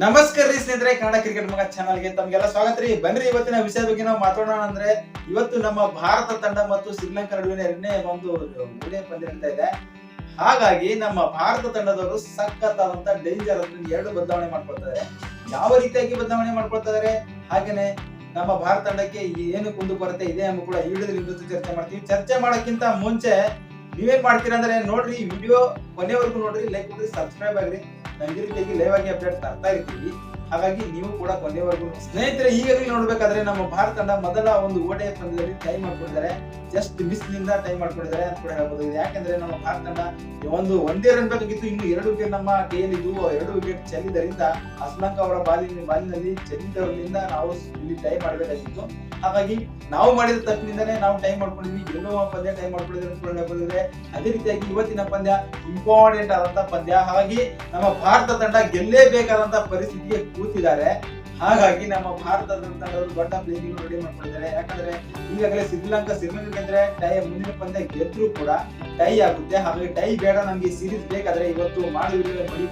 ನಮಸ್ಕಾರ ರೀ ಸ್ನೇಹಿತರೆ, ಕನ್ನಡ ಕ್ರಿಕೆಟ್ ಮಗ ಚಾನಲ್ಗೆ ತಮ್ಗೆಲ್ಲ ಸ್ವಾಗತ ರೀ. ಬನ್ರಿ, ಇವತ್ತಿನ ವಿಷಯದ ಬಗ್ಗೆ ನಾವು ಮಾತಾಡೋಣ ಅಂದ್ರೆ, ಇವತ್ತು ನಮ್ಮ ಭಾರತ ತಂಡ ಮತ್ತು ಶ್ರೀಲಂಕಾ ನಡುವಿನ ಎರಡನೇ ಒಂದು ಒಳ್ಳೆಯ ಪಂದ್ಯ ನಡೀತಾ ಇದೆ. ಹಾಗಾಗಿ ನಮ್ಮ ಭಾರತ ತಂಡದವರು ಸಖತ್ತಾದಂತ ಡೇಂಜರ್ ಅಂತ ಎರಡು ಬದಲಾವಣೆ ಮಾಡ್ಕೊಳ್ತಾರೆ. ಯಾವ ರೀತಿಯಾಗಿ ಬದಲಾವಣೆ ಮಾಡ್ಕೊಳ್ತಾ ಇದಾರೆ ಹಾಗೇನೆ ನಮ್ಮ ಭಾರತ ತಂಡಕ್ಕೆ ಏನು ಕುಂದು ಕೊರತೆ ಇದೆ ಎಂಬ ಕೂಡ ಈ ವಿಡಿಯೋದಲ್ಲಿ ಚರ್ಚೆ ಮಾಡ್ತೀವಿ. ಚರ್ಚೆ ಮಾಡೋಕ್ಕಿಂತ ಮುಂಚೆ ನೀವೇನ್ ಮಾಡ್ತೀರಾ ಅಂದ್ರೆ ನೋಡ್ರಿ ವಿಡಿಯೋ ಕೊನೆವರೆಗೂ ನೋಡ್ರಿ ಲೈಕ್ ಕೊಡ್ರಿ ಸಬ್ಸ್ಕ್ರೈಬ್ ಆಗ್ರಿ. ನಾವು ಇದೇ ರೀತಿಯಾಗಿ ಲೈವ್ ಆಗಿ ಅಪ್ಡೇಟ್ ತರ್ತಾ ಇರ್ತೀವಿ ಹಾಗಾಗಿ ನೀವು ಕೂಡ ಕೊನೆಯವರೆಗೂ ಸ್ನೇಹಿತರೆ ಈಗಾಗಲೇ ನೋಡ್ಬೇಕಾದ್ರೆ ನಮ್ಮ ಭಾರತ ತಂಡ ಮೊದಲ ಒಂದು ಓಟೆಯ ಪಂದ್ಯದಲ್ಲಿ ಟೈಮ್ ಮಾಡ್ಕೊಂಡಿದ್ದಾರೆ. ಜಸ್ಟ್ ಮಿಸ್ನಿಂದ ಟೈಮ್ ಮಾಡ್ಕೊಂಡಿದ್ದಾರೆ ಅಂತ ಕೂಡ ಹೇಳ್ಬೋದು ಯಾಕಂದ್ರೆ ನಮ್ಮ ಭಾರತ ತಂಡ ಒಂದು ಒಂದೇ ರನ್ ಬೇಕಾಗಿತ್ತು ಇನ್ನು ಎರಡು ವಿಕೆಟ್ ನಮ್ಮ ಕೈಯಲ್ಲಿ ಇದು ಎರಡು ವಿಕೆಟ್ ಚೆಲ್ಲಿದ್ದರಿಂದ ಅಸ್ಲಂಕ ಅವರ ಬಾಲಿನ ಬಾಲಿನಲ್ಲಿ ಚೆಲ್ಲಿದ್ದರಿಂದ ನಾವು ಇಲ್ಲಿ ಟೈಮ್ ಮಾಡಬೇಕಾಗಿತ್ತು. ಹಾಗಾಗಿ ನಾವು ಮಾಡಿದ ತಪ್ಪಿನಿಂದನೇ ನಾವು ಟೈಮ್ ಮಾಡ್ಕೊಂಡಿದ್ವಿ. ಏನೋ ಪಂದ್ಯ ಟೈಮ್ ಮಾಡ್ಕೊಂಡಿದ್ರೆ ಅದೇ ರೀತಿಯಾಗಿ ಇವತ್ತಿನ ಪಂದ್ಯ ಇಂಪಾರ್ಟೆಂಟ್ ಆದಂತ ಪಂದ್ಯ. ಹಾಗಾಗಿ ನಮ್ಮ ಭಾರತ ತಂಡ ಗೆಲ್ಲೇಬೇಕಾದಂತ ಪರಿಸ್ಥಿತಿಗೆ ಕೂತಿದ್ದಾರೆ. ಹಾಗಾಗಿ ನಮ್ಮ ಭಾರತ ತಂಡದವರು ದೊಡ್ಡ ಪ್ಲೇನಿಂಗ್ ರೆಡಿ ಮಾಡ್ಕೊಂಡಿದ್ದಾರೆ. ಯಾಕಂದ್ರೆ ಈಗಾಗಲೇ ಶ್ರೀಲಂಕಾ ಶ್ರೀಲಂಕಾ ಗೆದ್ರೆ ಟೈ ಮುಂದಿನ ಪಂದ್ಯ ಗೆದ್ರು ಕೂಡ ಟೈ ಆಗುತ್ತೆ. ಹಾಗಾಗಿ ಟೈ ಬೇಡ, ನಮ್ಗೆ ಸೀರೀಸ್ ಬೇಕಾದ್ರೆ ಇವತ್ತು ಮಾಡಿ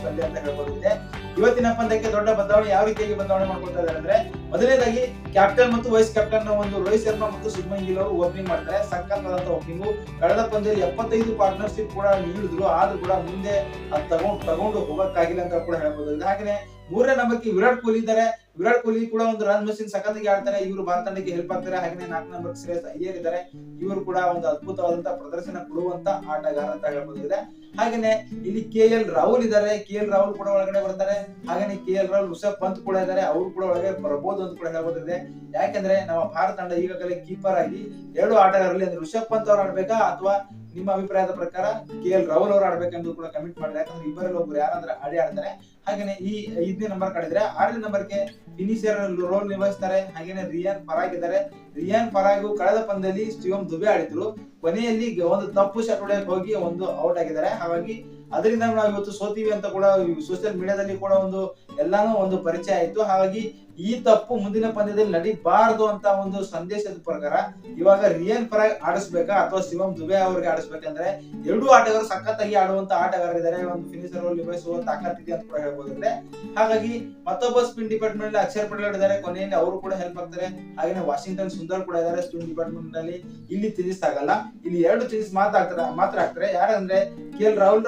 ಪಂದ್ಯ ಅಂತ ಹೇಳ್ಬೋದಿದೆ ಇವತ್ತಿನ ಪಂದ್ಯಕ್ಕೆ ದೊಡ್ಡ ಬದಲಾವಣೆ ಯಾವ ರೀತಿಯಾಗಿ ಬದಲಾವಣೆ ಮಾಡ್ಕೊಳ್ತಾ ಇದ್ದಾರೆ ಅಂದ್ರೆ, ಮೊದಲನೇದಾಗಿ ಕ್ಯಾಪ್ಟನ್ ಮತ್ತು ವೈಸ್ ಕ್ಯಾಪ್ಟನ್ ಒಂದು ರೋಹಿತ್ ಶರ್ಮಾ ಮತ್ತು ಶುಭ್ಮನ್ ಗಿಲ್ ಅವರು ಓಪನಿಂಗ್ ಮಾಡ್ತಾರೆ. ಸಕ್ಕತ್ತಾದಂತ ಓಪನಿಂಗ್ ಕಳೆದ ಪಂದ್ಯದಲ್ಲಿ ಎಪ್ಪತ್ತೈದು ಪಾರ್ಟ್ನರ್ಶಿಪ್ ಕೂಡ ನೀಡಿದ್ರು. ಆದ್ರೂ ಕೂಡ ಮುಂದೆ ಅದ್ ತಗೊಂಡು ತಗೊಂಡು ಹೋಗಕ್ಕಾಗಿಲ್ಲ ಅಂತ ಕೂಡ ಹೇಳ್ಬೋದು ಹಾಗೆ ಮೂರನೇ ನಂಬರ್ಗೆ ವಿರಾಟ್ ಕೊಹ್ಲಿ ಇದ್ದಾರೆ. ವಿರಾಟ್ ಕೊಹ್ಲಿ ಕೂಡ ಒಂದು ರನ್ ಮಷಿನ್ ಸಖತ್ತಾಗಿ ಆಡ್ತಾರೆ. ಇವರು ಭಾರತ ತಂಡಕ್ಕೆ ಹೆಲ್ಪ್ ಆಗ್ತಾರೆ. ಹಾಗೆ ನಾಲ್ಕು ನಂಬರ್ ಶ್ರೇಯಸ್ ಅಯ್ಯರ್ ಇದ್ದಾರೆ ಇವರು ಕೂಡ ಒಂದು ಅದ್ಭುತವಾದಂತಹ ಪ್ರದರ್ಶನ ಕೊಡುವಂತ ಆಟಗಾರ ಅಂತ ಹೇಳ್ಬೋದಿದೆ ಹಾಗೇನೆ ಇಲ್ಲಿ ಕೆ ಎಲ್ ರಾಹುಲ್ ಇದ್ದಾರೆ. ಕೆ ಎಲ್ ರಾಹುಲ್ ಕೂಡ ಒಳಗಡೆ ಬರ್ತಾರೆ. ಹಾಗೇನೆ ಕೆ ಎಲ್ ರಾಹುಲ್ ಋಷಭ್ ಪಂತ್ ಕೂಡ ಇದ್ದಾರೆ. ಅವರು ಕೂಡ ಒಳಗೆ ಬರಬಹುದು ಅಂತ ಕೂಡ ಹೇಳ್ಬೋದಿದೆ ಯಾಕಂದ್ರೆ ನಮ್ಮ ಭಾರತ ತಂಡ ಈಗಾಗಲೇ ಕೀಪರ್ ಆಗಿ ಎರಡು ಆಟಗಾರರಲ್ಲಿ ಅಂದ್ರೆ ಋಷಭ್ ಪಂತ್ ಅವ್ರು ಆಡ್ಬೇಕಾ ಅಥವಾ ನಿಮ್ಮ ಅಭಿಪ್ರಾಯದ ಪ್ರಕಾರ ಕೆ ಎಲ್ ರಾಹುಲ್ ಅವ್ರು ಆಡ್ಬೇಕೆಂದು ಕೂಡ ಕಮೆಂಟ್ ಮಾಡಿದ್ರೆ ಯಾಕಂದ್ರೆ ಇಬ್ಬರಲ್ಲಿ ಒಬ್ರು ಯಾರಂದ್ರೆ ಆಡಿ ಆಡ್ತಾರೆ. ಹಾಗೇನೆ ಈ ಐದನೇ ನಂಬರ್ ಕಾಡಿದ್ರೆ ಆರನೇ ನಂಬರ್ಗೆ ಫಿನಿಶರ್ ರೋಲ್ ನಿರ್ವಹಿಸ್ತಾರೆ ಹಾಗೇನೆ ರಿಯಾನ್ ಪರಾಗ್ ಇದ್ದಾರೆ ರಿಯಾನ್ ಪರಾಗು ಕಳೆದ ಪಂದ್ಯದಲ್ಲಿ ಶಿವಮ್ ದುಬೆ ಆಡಿದ್ರು. ಕೊನೆಯಲ್ಲಿ ಒಂದು ತಪ್ಪು ಶಾಟ್ ಹೊಡೆಯಕ್ಕೆ ಹೋಗಿ ಒಂದು ಔಟ್ ಆಗಿದ್ದಾರೆ. ಹಾಗಾಗಿ ಅದರಿಂದ ನಾವು ಇವತ್ತು ಸೋತೀವಿ ಅಂತ ಕೂಡ ಸೋಷಿಯಲ್ ಮೀಡಿಯಾದಲ್ಲಿ ಕೂಡ ಒಂದು ಎಲ್ಲಾನು ಒಂದು ಪರಿಚಯ ಆಯ್ತು. ಹಾಗಾಗಿ ಈ ತಪ್ಪು ಮುಂದಿನ ಪಂದ್ಯದಲ್ಲಿ ನಡಿಬಾರದು ಅಂತ ಒಂದು ಸಂದೇಶದ ಪ್ರಕಾರ ಇವಾಗ ರಿಯನ್ ಪರಾಗ್ ಆಡಿಸ್ಬೇಕಾ ಅಥವಾ ಶಿವಂ ದುಬೆ ಅವ್ರಿಗೆ ಆಡಿಸ್ಬೇಕಂದ್ರೆ ಎರಡೂ ಆಟಗಾರರು ಸಖತ್ತಾಗಿ ಆಡುವಂತ ಆಟಗಾರರಿದ್ದಾರೆ. ಒಂದು ಫಿನಿಶರ್ ನಿರ್ವಹಿಸುವ ತಾಕತ್ತಿದೆ ಅಂತ ಕೂಡ ಹೇಳ್ಬೋದಂದ್ರೆ. ಹಾಗಾಗಿ ಮತ್ತೊಬ್ಬ ಸ್ಪಿನ್ ಡಿಪಾರ್ಟ್ಮೆಂಟ್ ಅಕ್ಷರ್ ಪಟೇಲ್ ಇದ್ದಾರೆ ಕೊನೆಯಲ್ಲಿ ಅವರು ಕೂಡ ಹೆಲ್ಪ್ ಆಗ್ತಾರೆ. ಹಾಗೆ ವಾಷಿಂಗ್ಟನ್ ಸುಂದರ್ ಕೂಡ ಇದ್ದಾರೆ ಸ್ಟೂಡೆಂಟ್ ಡಿಪಾರ್ಟ್ಮೆಂಟ್ನಲ್ಲಿ ಇಲ್ಲಿ ತಿಳಿಸ್ ಆಗಲ್ಲ. ಇಲ್ಲಿ ಎರಡು ತಿಳಿಸ್ ಮಾತ್ರ ಮಾತ್ರ ಆಗ್ತಾರೆ. ಯಾರಂದ್ರೆ ಕೆ ಎಲ್ ರಾಹುಲ್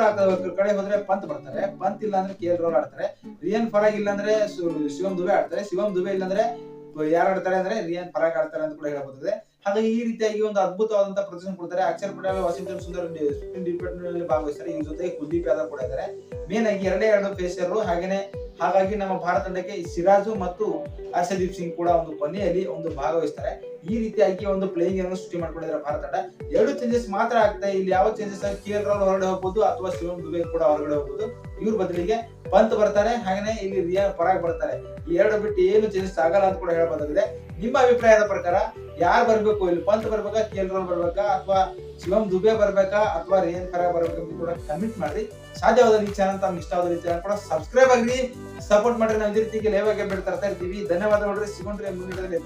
ಕಡೆ ಹೋದ್ರೆ ಪಂತ್ ಬರ್ತಾರೆ. ಪಂತ್ ಇಲ್ಲ ಅಂದ್ರೆ ಕೆ ಎಲ್ ರಾಹುಲ್ ಆಡ್ತಾರೆ. ರಿಯನ್ ಫರಾಗ್ ಇಲ್ಲ ಅಂದ್ರೆ ಶಿವಂ ದುಬೆ ಆಡ್ತಾರೆ. ಶಿವಮ್ ದುಬೆ ಇಲ್ಲ ಅಂದ್ರೆ ಯಾರು ಆಡ್ತಾರೆ ಅಂದ್ರೆ ರಿಯನ್ ಫರಾಗ್ ಆಡ್ತಾರೆ ಅಂತ ಕೂಡ ಹೇಳಬಹುದು ಹಾಗಾಗಿ ಈ ರೀತಿಯಾಗಿ ಒಂದು ಅದ್ಭುತವಾದಂತ ಪ್ರದರ್ಶನ ಕೊಡ್ತಾರೆ. ಅಕ್ಷರ್ ಪಟೇಲ್ ವಾಷಿಂಗ್ಟನ್ ಸುಂದರ್ ಡಿಪಾರ್ಟ್ಮೆಂಟ್ ಭಾಗವಹಿಸ್ತಾರೆ. ಇವ್ರ ಜೊತೆಗೆ ಕುಲ್ದೀಪ್ ಯಾದವ್ ಕೂಡ ಇದ್ದಾರೆ. ಮೇನ್ ಆಗಿ ಎರಡೇ ಎರಡು ಫೇಸರ್ ಹಾಗೇನೆ ಹಾಗಾಗಿ ನಮ್ಮ ಭಾರತ ತಂಡಕ್ಕೆ ಸಿರಾಜು ಮತ್ತು ಹರ್ಷದೀಪ್ ಸಿಂಗ್ ಕೂಡ ಒಂದು ಕೊನೆಯಲ್ಲಿ ಒಂದು ಭಾಗವಹಿಸ್ತಾರೆ. ಈ ರೀತಿಯಾಗಿ ಒಂದು ಪ್ಲೇಯಿಂಗ್ ಅನ್ನು ಸೃಷ್ಟಿ ಮಾಡ್ಕೊಂಡಿದ್ದಾರೆ ಭಾರತ ತಂಡ. ಎರಡು ಚೇಂಜಸ್ ಮಾತ್ರ ಆಗ್ತಾ ಇಲ್ಲಿ ಯಾವ ಚೇಂಜಸ್ ಕೆ ಎಲ್ ರಾಹುಲ್ ಹೊರಗಡೆ ಹೋಗ್ಬೋದು ಅಥವಾ ಶಿವಮ್ ದುಬೆ ಕೂಡ ಹೊರಗಡೆ ಹೋಗ್ಬೋದು. ಇವ್ರ ಬದಲಿಗೆ ಪಂತ್ ಬರ್ತಾರೆ ಹಾಗೆ ಇಲ್ಲಿ ರಿಯಾ ಪರಾಗ್ ಬರ್ತಾರೆ ಈ ಎರಡು ಬಿಟ್ಟು ಏನು ಚೇಂಜಸ್ ಆಗಲ್ಲ ಅಂತ ಕೂಡ ಹೇಳಬಹುದಾಗಿದೆ ನಿಮ್ಮ ಅಭಿಪ್ರಾಯದ ಪ್ರಕಾರ ಯಾರು ಬರ್ಬೇಕು? ಇಲ್ಲಿ ಪಂತ್ ಬರ್ಬೇಕಾ ಕೆ ಎಲ್ ಬರ್ಬೇಕಾ, ಅಥವಾ ಶಿವಮ್ ದುಬೆ ಬರ್ಬೇಕಾ, ಅಥವಾ ರಿಯನ್ ಪರಾಗ್ ಬರ್ಬೇಕು ಕೂಡ ಕಮೆಂಟ್ ಮಾಡಿ. ಸಾಧ್ಯವಾದ ಈ ಚಾನಲ್ ತಮ್ಗೆ ಇಷ್ಟವಾದ ಈ ಚಾನಲ್ ಕೂಡ ಸಬ್ಸ್ಕ್ರೈಬ್ ಆಗ್ರಿ. ಸಪೋರ್ಟ್ ಮಾಡ್ರಿ. ನಾವು ಇದೇ ರೀತಿಗೆ ಲೈವ್ ಆಗಿ ತರ್ತಾ ಇರ್ತೀವಿ. ಧನ್ಯವಾದ ನೋಡ್ರಿ. ಸಿಗೋಣ್ರಿ ಮುಂದಿನ